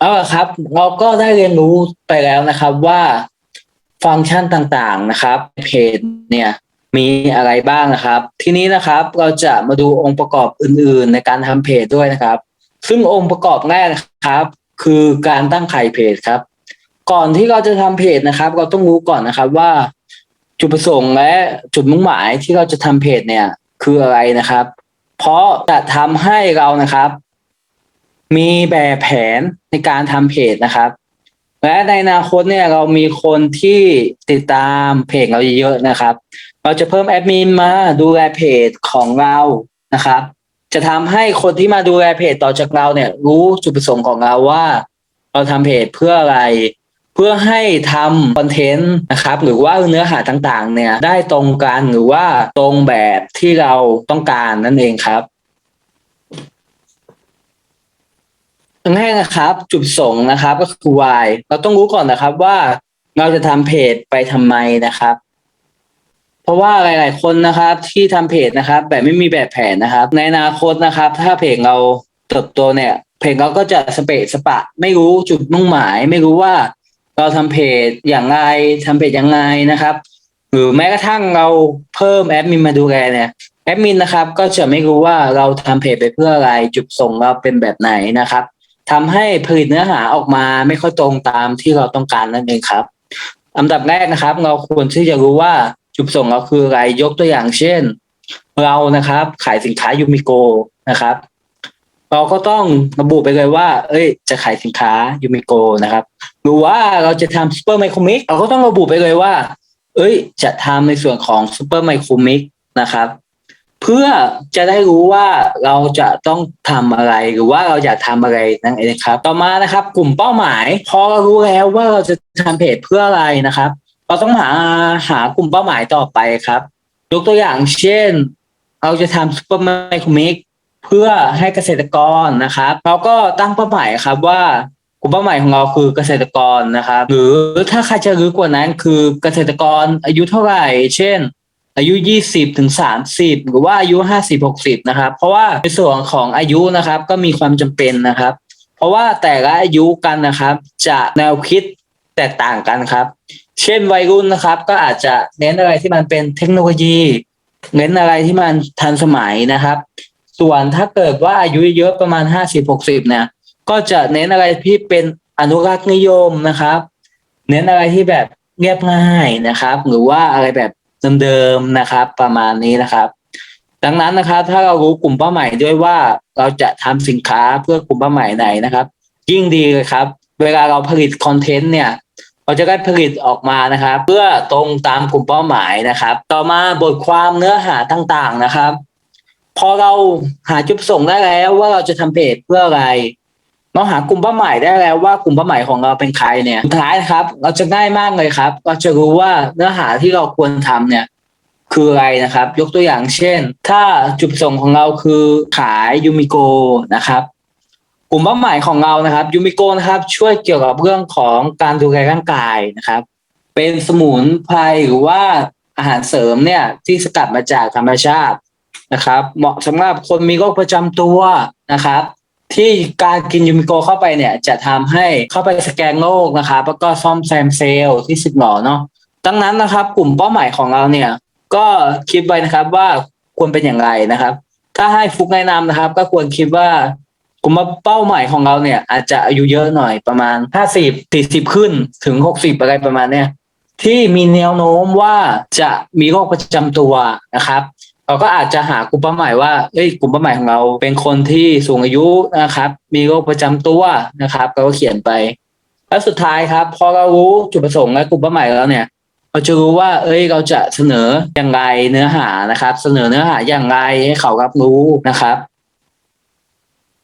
เอาละครับ เราก็ได้เรียนรู้ไปแล้วนะครับว่าฟังก์ชันต่างๆนะครับเพจเนี่ยมีอะไรบ้างนะครับ ทีนี้นะครับเราจะมาดูองค์ประกอบอื่น ๆ ในการทำเพจด้วยนะครับ ซึ่งองค์ประกอบแรกนะครับ คือการตั้งไข่เพจครับ ก่อนที่เราจะทำเพจนะครับ เราต้องรู้ก่อนนะครับว่าจุดประสงค์และจุดมุ่งหมายที่เราจะทำเพจเนี่ยคืออะไรนะครับ เพราะจะทำให้เรานะครับ มีแบบแผนในการทำเพจนะครับ และในอนาคตเนี่ยเรามีคนที่ติดตามเพจเราเยอะๆนะครับ เราจะเพิ่มแอดมินมาดูแลเพจของเรานะครับ จะทำให้คนที่มาดูแลเพจต่อจากเราเนี่ย รู้จุดประสงค์ของเราว่า เราทำเพจเพื่ออะไร เพื่อให้ทำคอนเทนต์นะครับ หรือว่าเนื้อหาต่างๆ เนี่ยได้ตรงกันหรือว่าตรงแบบที่เราต้องการนั่นเองครับ ทั้ งแรกนะครับ จุดประสงค์นะครับก็คือ why เราต้องรู้ก่อนนะครับว่าเราจะทำเพจไปทำไมนะครับ เพราะว่าหลาย ๆ คนนะครับที่ทำเพจนะครับ แบบไม่มีแบบแผนนะครับ ในอนาคตนะครับ ถ้าเพจเราเติบโตเนี่ย เพจเราก็จะสเปะสปะ ไม่รู้จุดมุ่งหมาย ไม่รู้ว่าเราทำเพจอย่างไรทำเพจยังไงนะครับ หรือแม้กระทั่งเราเพิ่มแอดมินมาดูแลเนี่ยแอดมินนะครับ ก็จะไม่รู้ว่าเราทำเพจไปเพื่ออะไรจุดประสงค์เราเป็นแบบไหนนะครับ ทำให้ผลิตเนื้อหาออกมาไม่ค่อยตรงตามที่เราต้องการนั่นเองครับอันดับแรกนะครับ เราควรที่จะรู้ว่าจุดประสงค์เราคืออะไรยกตัวอย่างเช่น เรานะครับ ขายสินค้ายูมิโกนะครับ เราก็ต้องระบุไปเลยว่า เอ้ย จะขายสินค้ายูมิโกนะครับหรือว่าเราจะทำซูเปอร์ไมโครมิกเราก็ต้องระบุไปเลยว่า เอ้ย จะทำในส่วนของซูเปอร์ไมโครมิกนะครับ เพื่อจะได้รู้ว่าเราจะต้องทำอะไรหรือว่าเราอยากทำอะไรนั่นเองครับ ต่อมานะครับ กลุ่มเป้าหมาย พอเรารู้แล้วว่าเราจะทำเพจเพื่ออะไรนะครับ เราต้องหาหากลุ่มเป้าหมายต่อไปครับยกตัวอย่างเช่น เราจะทำซูเปอร์ไมโครมิกเพื่อให้เกษตรกรนะครับ เราก็ตั้งเป้าหมายครับว่ากลุ่มเป้าหมายของเราคือเกษตรกรนะครับ หรือถ้าใครจะรู้กว่านั้นคือเกษตรกรอายุเท่าไหร่ เช่น อายุ 20ถึง30 หรือว่าอายุ 50 60นะครับเพราะว่าในส่วนของอายุนะครับก็มีความจำเป็นนะครับ เพราะว่าแต่ละอายุกันนะครับ จะแนวคิดแตกต่างกันครับ เช่นวัยรุ่นนะครับ ก็อาจจะเน้นอะไรที่มันเป็นเทคโนโลยีเน้นอะไรที่มันทันสมัยนะครับ ส่วนถ้าเกิดว่าอายุเยอะประมาณ 50 60เนี่ยก็จะเน้นอะไรที่เป็นอนุรักษ์นิยมนะครับ เน้นอะไรที่แบบเรียบง่ายนะครับ หรือว่าอะไรแบบ เดิมๆนะครับ ประมาณนี้นะครับ ดังนั้นนะครับถ้าเรารู้กลุ่มเป้าหมายด้วยว่าเราจะทำสินค้าเพื่อกลุ่มเป้าหมายไหนนะครับ ยิ่งดีเลยครับ เวลาเราผลิตคอนเทนต์เนี่ยเราจะได้ผลิตออกมานะครับ เพื่อตรงตามกลุ่มเป้าหมายนะครับ ต่อมาบทความเนื้อหาต่างๆนะครับ พอเราหาจุดประสงค์ได้แล้วว่าเราจะทำเพจเพื่ออะไร เราหากลุ่มเป้าหมายได้แล้วว่ากลุ่มเป้าหมายของเราเป็นใครเนี่ยสุดท้ายนะครับ เราจะง่ายมากเลยครับ เราจะรู้ว่าเนื้อหาที่เราควรทำเนี่ยคืออะไรนะครับ ยกตัวอย่างเช่น ถ้าจุดประสงค์ของเราคือขายยูมิโกนะครับกลุ่มเป้าหมายของเรานะครับยูมิโกนะครับช่วยเกี่ยวกับเรื่องของการดูแลร่างกายนะครับ เป็นสมุนไพรหรือว่าอาหารเสริมเนี่ยที่สกัดมาจากธรรมชาตินะครับ เหมาะสำหรับคนมีโรคประจำตัวนะครับ ที่การกินยูมิโกเข้าไปเนี่ย จะทำให้เข้าไปสแกนโรคนะครับแล้วก็ซ่อมแซมเซลล์ที่สึกหรอเนาะดังนั้นนะครับ กลุ่มเป้าหมายของเราเนี่ย ก็คิดไว้นะครับว่าควรเป็นอย่างไรนะครับ ถ้าให้ฟุกแนะนำนะครับ ก็ควรคิดว่ากลุ่มเป้าหมายของเราเนี่ย อาจจะอายุเยอะหน่อยประมาณห้าสิบสี่สิบขึ้นถึงหกสิบอะไรประมาณเนี้ยที่มีแนวโน้มว่าจะมีโรคประจำตัวนะครับ เราก็อาจจะหากลุ่มเป้าหมายว่าเอ้ยกลุ่มเป้าหมายของเราเป็นคนที่สูงอายุนะครับ มีโรคประจำตัวนะครับเราก็เขียนไป แล้วสุดท้ายครับ พอเรารู้จุดประสงค์และกลุ่มเป้าหมายแล้วเนี่ย เราจะรู้ว่า เอ้ย เราจะเสนออย่างไรเนื้อหานะครับ เสนอเนื้อหาอย่างไรให้เขารับรู้นะครับ